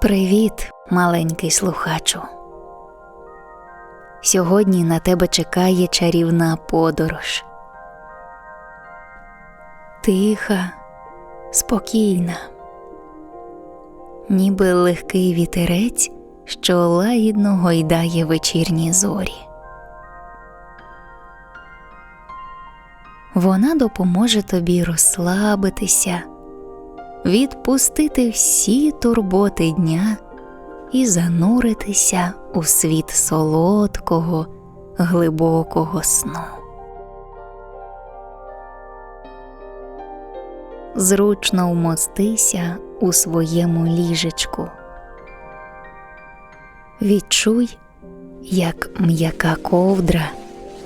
Привіт, маленький слухачу. Сьогодні на тебе чекає чарівна подорож. Тиха, спокійна, ніби легкий вітерець, що лагідно гойдає вечірні зорі. Вона допоможе тобі розслабитися, відпустити всі турботи дня і зануритися у світ солодкого, глибокого сну. Зручно вмостися у своєму ліжечку. Відчуй, як м'яка ковдра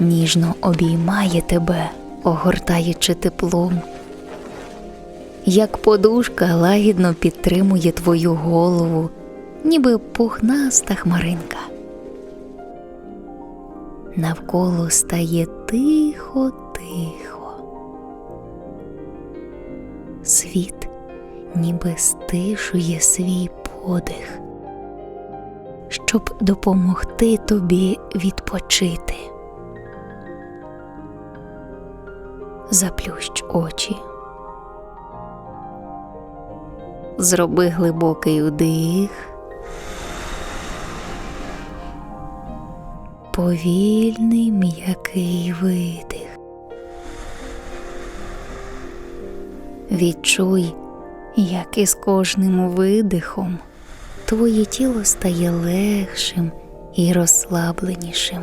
ніжно обіймає тебе, огортаючи теплом, як подушка лагідно підтримує твою голову, ніби пухнаста хмаринка. Навколо стає тихо, тихо. Світ ніби стишує свій подих, щоб допомогти тобі відпочити. Заплющ очі. Зроби глибокий вдих. Повільний м'який видих. Відчуй, як із кожним видихом твоє тіло стає легшим і розслабленішим,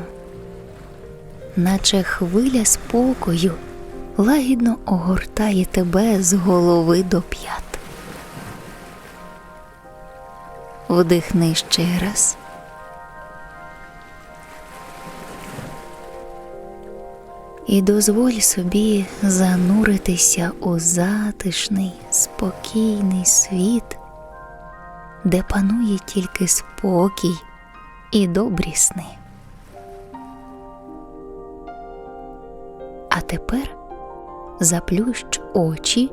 наче хвиля спокою лагідно огортає тебе з голови до п'ят. Вдихни ще раз. І дозволь собі зануритися у затишний, спокійний світ, де панує тільки спокій і добрі сни. А тепер заплющ очі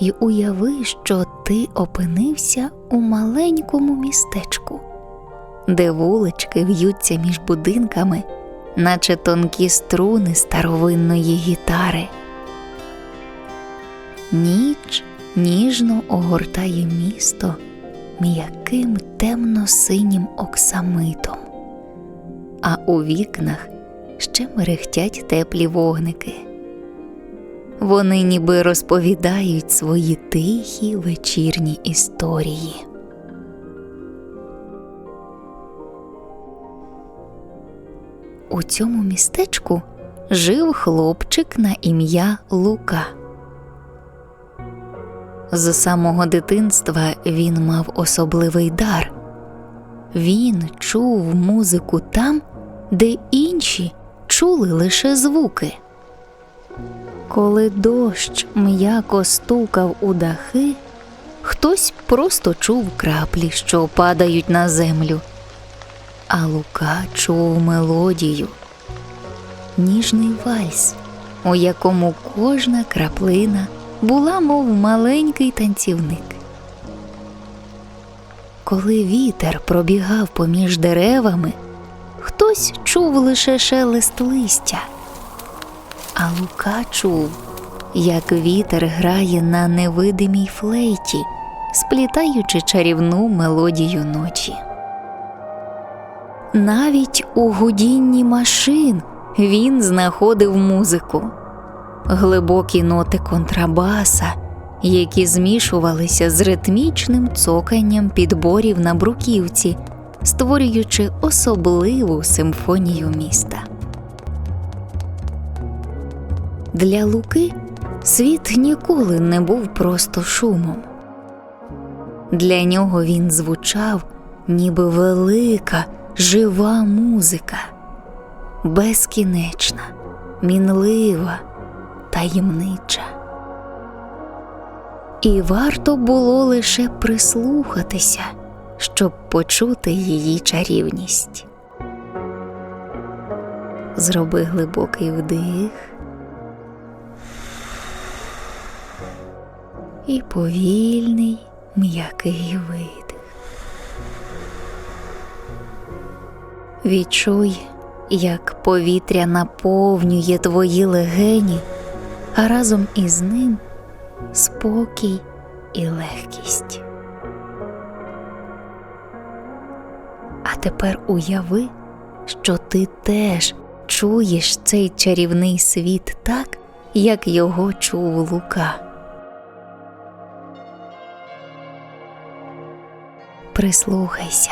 і уяви, що ти опинився у маленькому містечку, де вулички в'ються між будинками, наче тонкі струни старовинної гітари. Ніч ніжно огортає місто м'яким темно-синім оксамитом, а у вікнах ще мерехтять теплі вогники. Вони ніби розповідають свої тихі вечірні історії. У цьому містечку жив хлопчик на ім'я Лука. З самого дитинства він мав особливий дар. Він чув музику там, де інші чули лише звуки. Коли дощ м'яко стукав у дахи, хтось просто чув краплі, що падають на землю, а Лука чув мелодію, ніжний вальс, у якому кожна краплина була, мов маленький танцівник. Коли вітер пробігав поміж деревами, хтось чув лише шелест листя. А Лука чув, як вітер грає на невидимій флейті, сплітаючи чарівну мелодію ночі. Навіть у гудінні машин він знаходив музику, глибокі ноти контрабаса, які змішувалися з ритмічним цоканням підборів на бруківці, створюючи особливу симфонію міста. Для Луки світ ніколи не був просто шумом. Для нього він звучав, ніби велика, жива музика, безкінечна, мінлива, таємнича. І варто було лише прислухатися, щоб почути її чарівність. Зроби глибокий вдих. І повільний м'який видих. Відчуй, як повітря наповнює твої легені, а разом із ним спокій і легкість. А тепер уяви, що ти теж чуєш цей чарівний світ так, як його чув Лука. Прислухайся.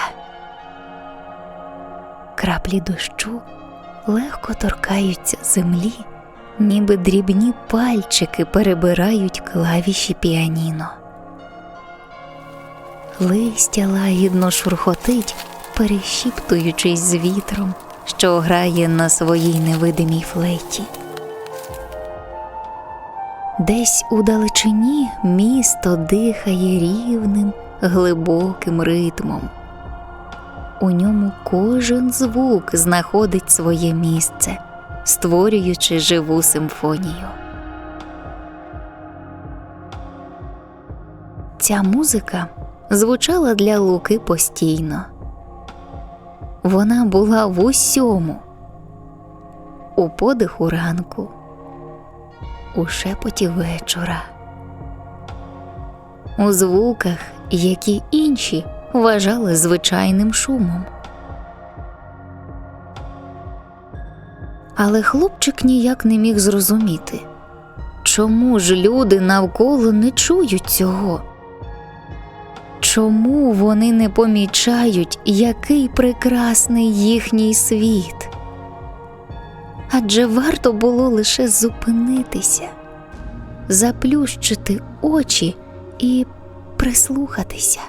Краплі дощу легко торкаються землі, ніби дрібні пальчики перебирають клавіші піаніно. Листя лагідно шурхотить, перешіптуючись з вітром, що грає на своїй невидимій флейті. Десь у далечині місто дихає рівним, глибоким ритмом. У ньому кожен звук знаходить своє місце, створюючи живу симфонію. Ця музика звучала для Луки постійно. Вона була в усьому, у подиху ранку, у шепоті вечора, у звуках, які інші вважали звичайним шумом. Але хлопчик ніяк не міг зрозуміти, чому ж люди навколо не чують цього. Чому вони не помічають, який прекрасний їхній світ? Адже варто було лише зупинитися, заплющити очі і прислухатися.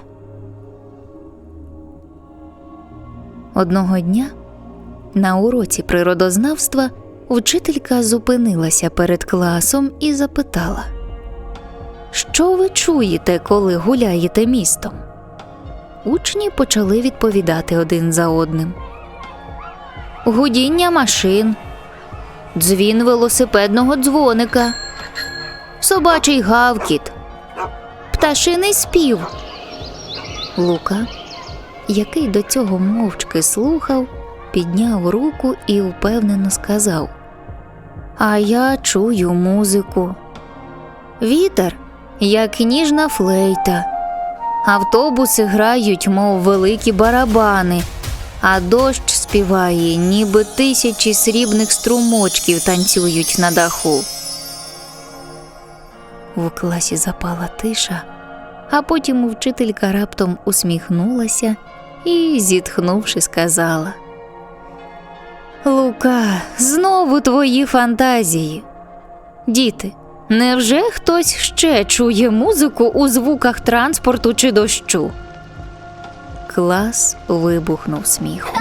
Одного дня на уроці природознавства вчителька зупинилася перед класом і запитала що ви чуєте, коли гуляєте містом? Учні почали відповідати один за одним. Гудіння машин, дзвін велосипедного дзвоника, собачий гавкіт, пташиний спів. Лука, який до цього мовчки слухав, підняв руку і впевнено сказав: А я чую музику. Вітер як ніжна флейта. Автобуси грають, мов великі барабани, а дощ співає, ніби тисячі срібних струмочків танцюють на даху. В класі запала тиша, а потім вчителька раптом усміхнулася і, зітхнувши, сказала Лука, знову твої фантазії. Діти. Невже хтось ще чує музику у звуках транспорту чи дощу? Клас вибухнув сміхом.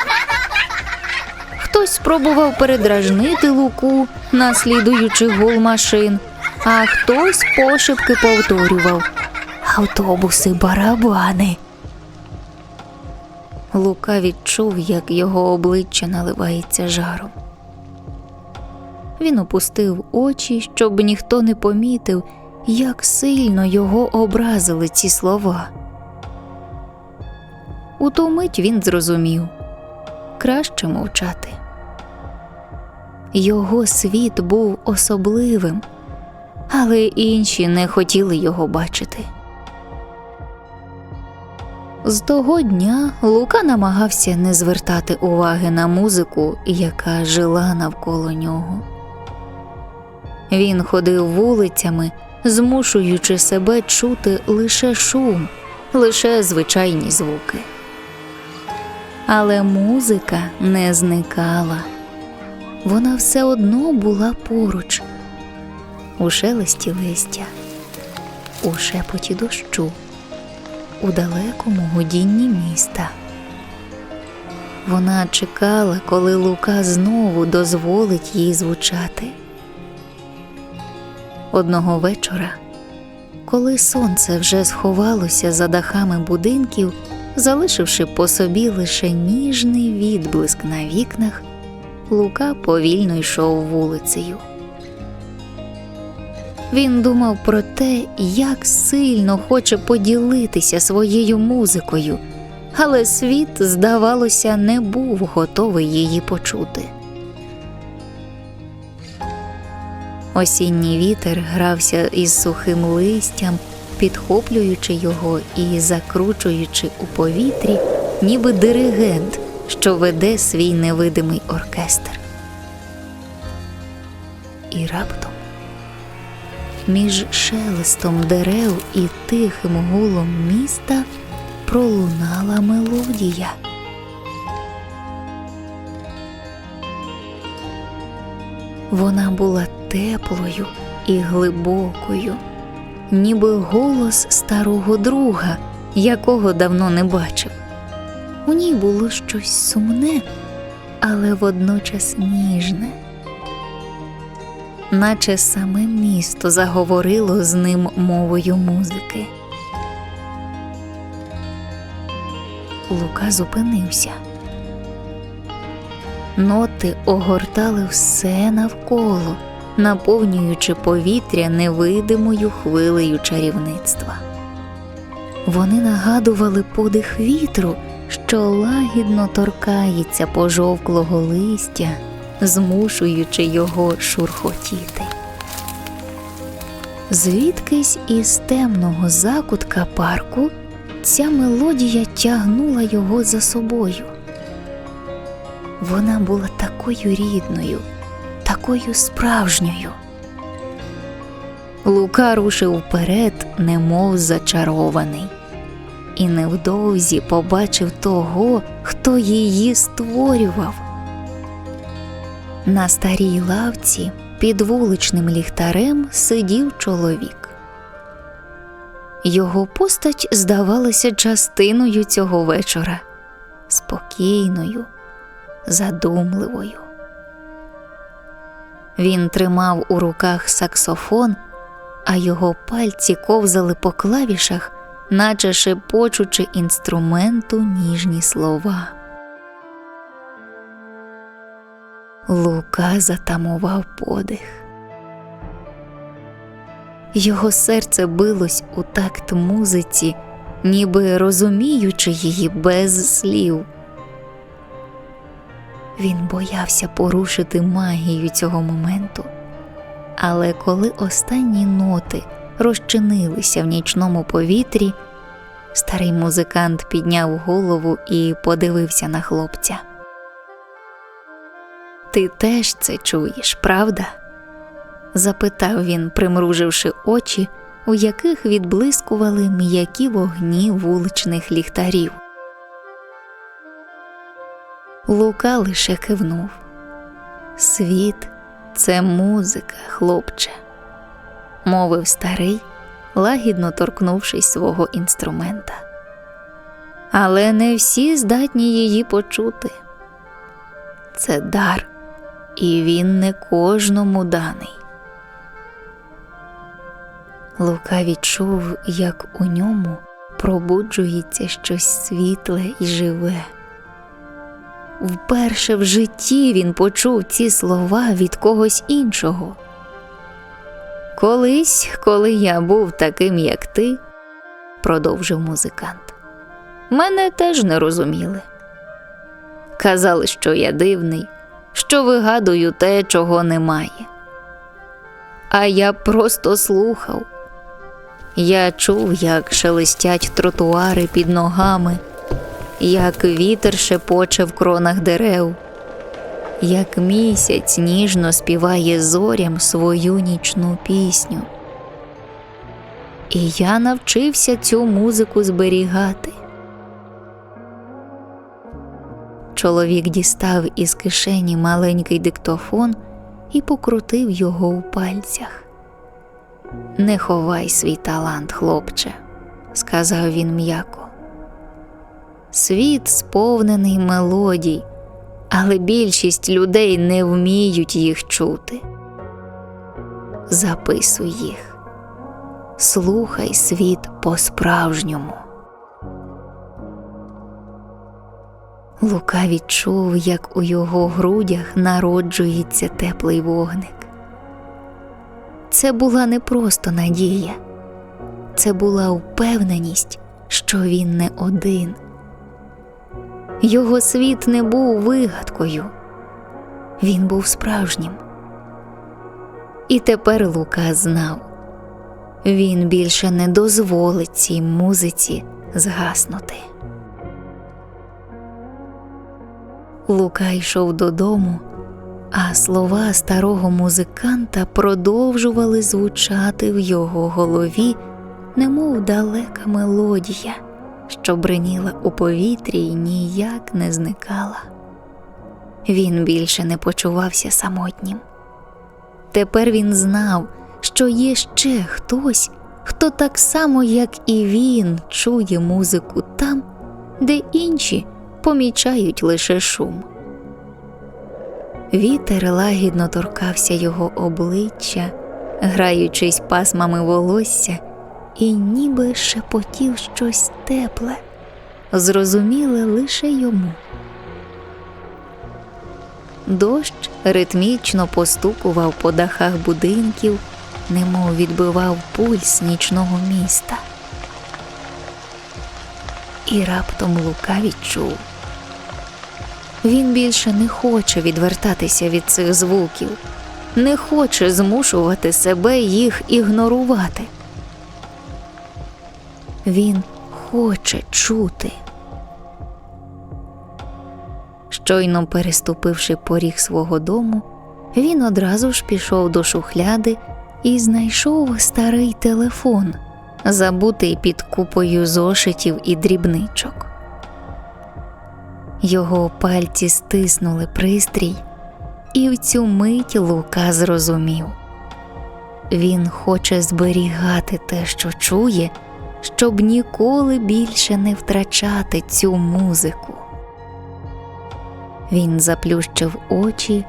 Хтось спробував передражнити луку, наслідуючи гул машин, а хтось пошепки повторював автобуси барабани. Лука відчув, як його обличчя наливається жаром. Він опустив очі, щоб ніхто не помітив, як сильно його образили ці слова. У ту мить він зрозумів краще мовчати. Його світ був особливим, але інші не хотіли його бачити. З того дня Лука намагався не звертати уваги на музику, яка жила навколо нього. Він ходив вулицями, змушуючи себе чути лише шум, лише звичайні звуки. Але музика не зникала, вона все одно була поруч, у шелесті листя, у шепоті дощу, у далекому гудінні міста. Вона чекала, коли Лука знову дозволить їй звучати. Одного вечора, коли сонце вже сховалося за дахами будинків, залишивши по собі лише ніжний відблиск на вікнах, Лука повільно йшов вулицею. Він думав про те, як сильно хоче поділитися своєю музикою, але світ, здавалося, не був готовий її почути. Осінній вітер грався із сухим листям, підхоплюючи його і закручуючи у повітрі, ніби диригент, що веде свій невидимий оркестр. І раптом між шелестом дерев і тихим гулом міста пролунала мелодія. Вона була теплою і глибокою, ніби голос старого друга, якого давно не бачив. У ній було щось сумне, але водночас ніжне, наче саме місто заговорило з ним мовою музики. Лука зупинився. Ноти огортали все навколо, наповнюючи повітря невидимою хвилею чарівництва. Вони нагадували подих вітру, що лагідно торкається пожовклого листя, змушуючи його шурхотіти. Звідкись із темного закутка парку ця мелодія тягнула його за собою. Вона була такою рідною, такою справжньою. Лука рушив вперед, немов зачарований, і невдовзі побачив того, хто її створював. На старій лавці під вуличним ліхтарем сидів чоловік. Його постать здавалася частиною цього вечора, спокійною, задумливою. Він тримав у руках саксофон, а його пальці ковзали по клавішах, наче шепочучи інструменту ніжні слова. Лука затамував подих. Його серце билось у такт музиці, ніби розуміючи її без слів. Він боявся порушити магію цього моменту, але коли останні ноти розчинилися в нічному повітрі, старий музикант підняв голову і подивився на хлопця. Ти теж це чуєш, правда? запитав він, примруживши очі, у яких відблискували м'які вогні вуличних ліхтарів. Лука лише кивнув. Світ це музика, хлопче, мовив старий, лагідно торкнувшись свого інструмента. Але не всі здатні її почути. Це дар, і він не кожному даний. Лука відчув, як у ньому пробуджується щось світле і живе. Вперше в житті він почув ці слова від когось іншого. Колись, коли я був таким, як ти, продовжив музикант, мене теж не розуміли. Казали, що я дивний, що вигадую те, чого немає. А я просто слухав. Я чув, як шелестять тротуари під ногами як вітер шепоче в кронах дерев, як місяць ніжно співає зорям свою нічну пісню. І я навчився цю музику зберігати. Чоловік дістав із кишені маленький диктофон і покрутив його у пальцях. Не ховай свій талант, хлопче, сказав він м'яко. Світ сповнений мелодій, але більшість людей не вміють їх чути. Записуй їх, слухай світ по-справжньому. Лука відчув, як у його грудях народжується теплий вогник. Це була не просто надія, це була впевненість, що він не один Його світ не був вигадкою, він був справжнім. І тепер Лука знав він більше не дозволить цій музиці згаснути. Лука йшов додому, а слова старого музиканта продовжували звучати в його голові, немов далека мелодія, що бриніла у повітрі й ніяк не зникала. Він більше не почувався самотнім. Тепер він знав, що є ще хтось, хто так само, як і він, чує музику там, де інші помічають лише шум. Вітер лагідно торкався його обличчя, граючись пасмами волосся, і ніби шепотів щось тепле, зрозуміле лише йому. Дощ ритмічно постукував по дахах будинків, немов відбивав пульс нічного міста. І раптом Лука відчув. Він більше не хоче відвертатися від цих звуків, не хоче змушувати себе їх ігнорувати. Він хоче чути. Щойно переступивши поріг свого дому, він одразу ж пішов до шухляди і знайшов старий телефон, забутий під купою зошитів і дрібничок. Його пальці стиснули пристрій, і в цю мить Лука зрозумів він хоче зберігати те, що чує, щоб ніколи більше не втрачати цю музику. Він заплющив очі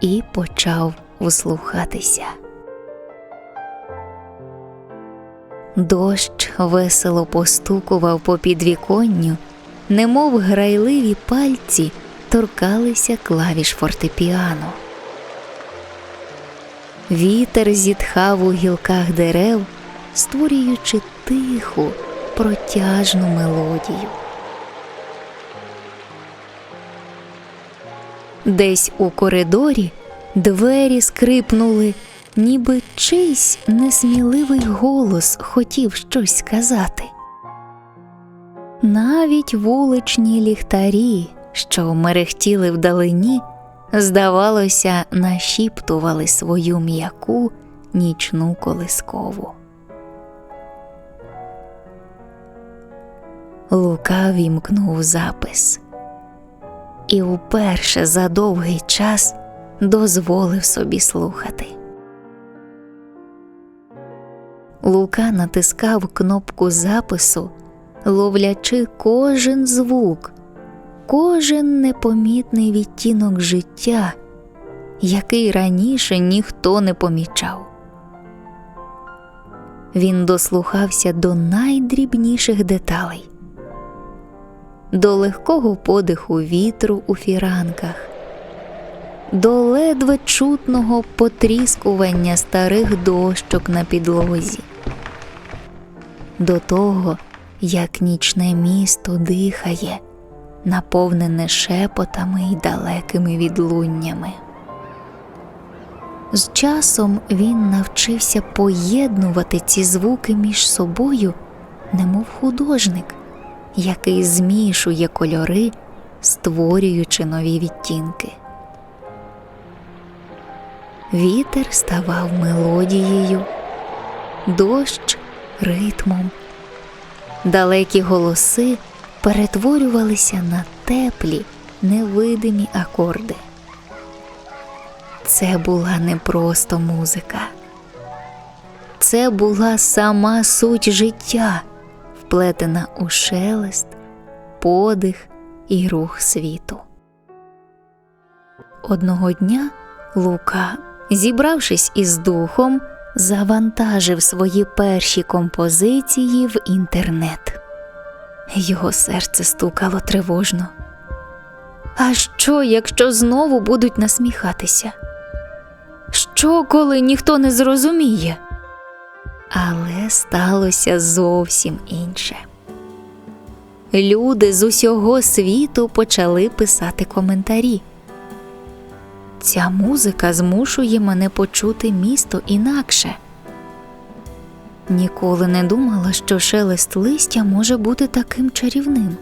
і почав услухатися. Дощ весело постукував по підвіконню, немов грайливі пальці торкалися клавіш фортепіано. Вітер зітхав у гілках дерев, створюючи тиху, протяжну мелодію. Десь у коридорі двері скрипнули, ніби чийсь несміливий голос хотів щось сказати. Навіть вуличні ліхтарі, що мерехтіли вдалині, здавалося, нашіптували свою м'яку нічну колискову. Лука вімкнув запис і вперше за довгий час дозволив собі слухати. Лука натискав кнопку запису, ловлячи кожен звук, кожен непомітний відтінок життя, який раніше ніхто не помічав. Він дослухався до найдрібніших деталей до легкого подиху вітру у фіранках, до ледве чутного потріскування старих дощок на підлозі, до того, як нічне місто дихає, наповнене шепотами й далекими відлуннями. З часом він навчився поєднувати ці звуки між собою, немов художник який змішує кольори, створюючи нові відтінки. Вітер ставав мелодією, дощ ритмом, далекі голоси перетворювалися на теплі, невидимі акорди. Це була не просто музика, це була сама суть життя вплетена у шелест, подих і рух світу. Одного дня Лука, зібравшись із духом, завантажив свої перші композиції в інтернет. Його серце стукало тривожно. А що, якщо знову будуть насміхатися? Що, коли ніхто не зрозуміє? Але сталося зовсім інше. люди з усього світу почали писати коментарі. Ця музика змушує мене почути місто інакше. Ніколи не думала, що шелест листя може бути таким чарівним.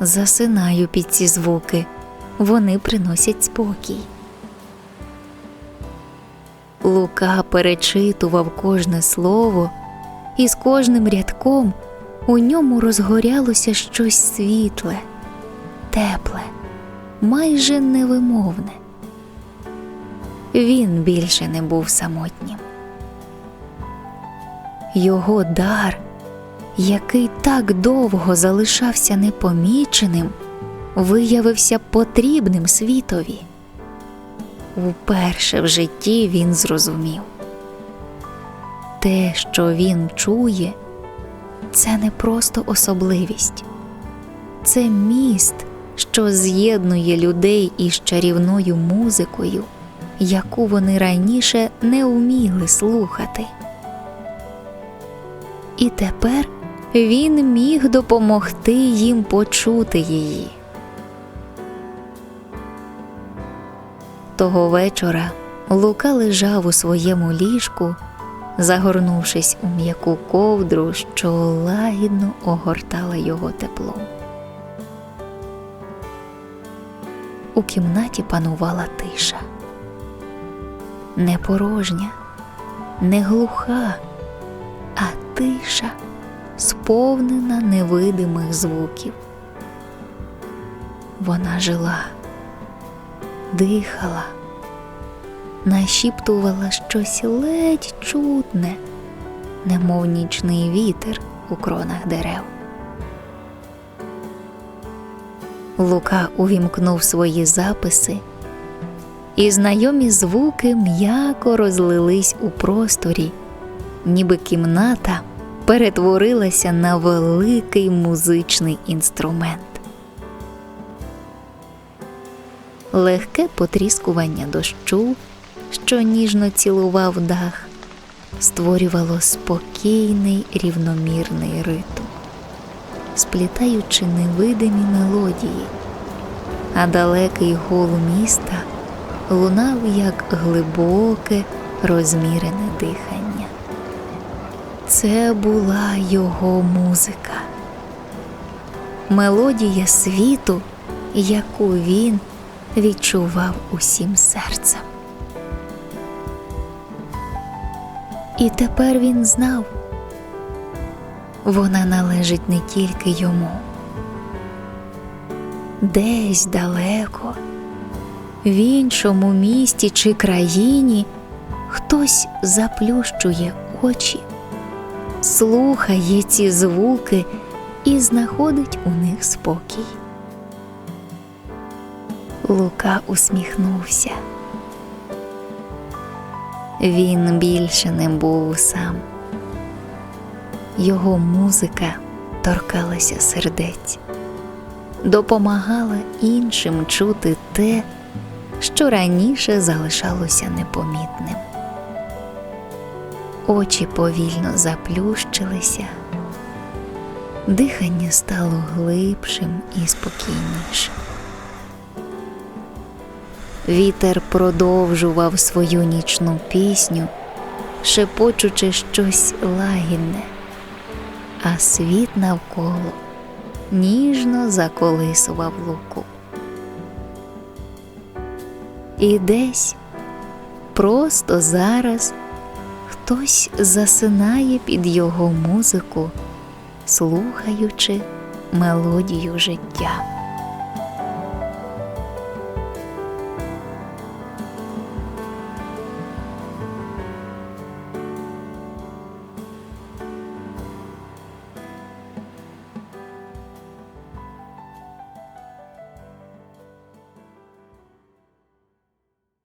Засинаю під ці звуки, вони приносять спокій. Лука перечитував кожне слово, і з кожним рядком у ньому розгорялося щось світле, тепле, майже невимовне. Він більше не був самотнім. Його дар, який так довго залишався непоміченим, виявився потрібним світові. Уперше в житті він зрозумів те, що він чує, це не просто особливість, це міст, що з'єднує людей із чарівною музикою, яку вони раніше не вміли слухати. І тепер він міг допомогти їм почути її. Того вечора Лука лежав у своєму ліжку, загорнувшись у м'яку ковдру, що лагідно огортала його теплом. У кімнаті панувала тиша. Не порожня, не глуха, а тиша, сповнена невидимих звуків. Вона жила дихала, нашіптувала щось ледь чутне, немов нічний вітер у кронах дерев. Лука увімкнув свої записи, і знайомі звуки м'яко розлились у просторі, ніби кімната перетворилася на великий музичний інструмент. легке потріскування дощу, що ніжно цілував дах, створювало спокійний рівномірний ритм, сплітаючи невидимі мелодії, а далекий гул міста лунав як глибоке, розмірене дихання. Це була його музика, мелодія світу, яку він відчував усім серцем. І тепер він знав, вона належить не тільки йому, десь далеко, в іншому місті чи країні хтось заплющує очі, слухає ці звуки і знаходить у них спокій. Лука усміхнувся. Він більше не був сам. Його музика торкалася сердець, допомагала іншим чути те, що раніше залишалося непомітним. Очі повільно заплющилися, дихання стало глибшим і спокійнішим. Вітер продовжував свою нічну пісню, шепочучи щось лагідне, а світ навколо ніжно заколисував луку. І десь просто зараз хтось засинає під його музику, слухаючи мелодію життя.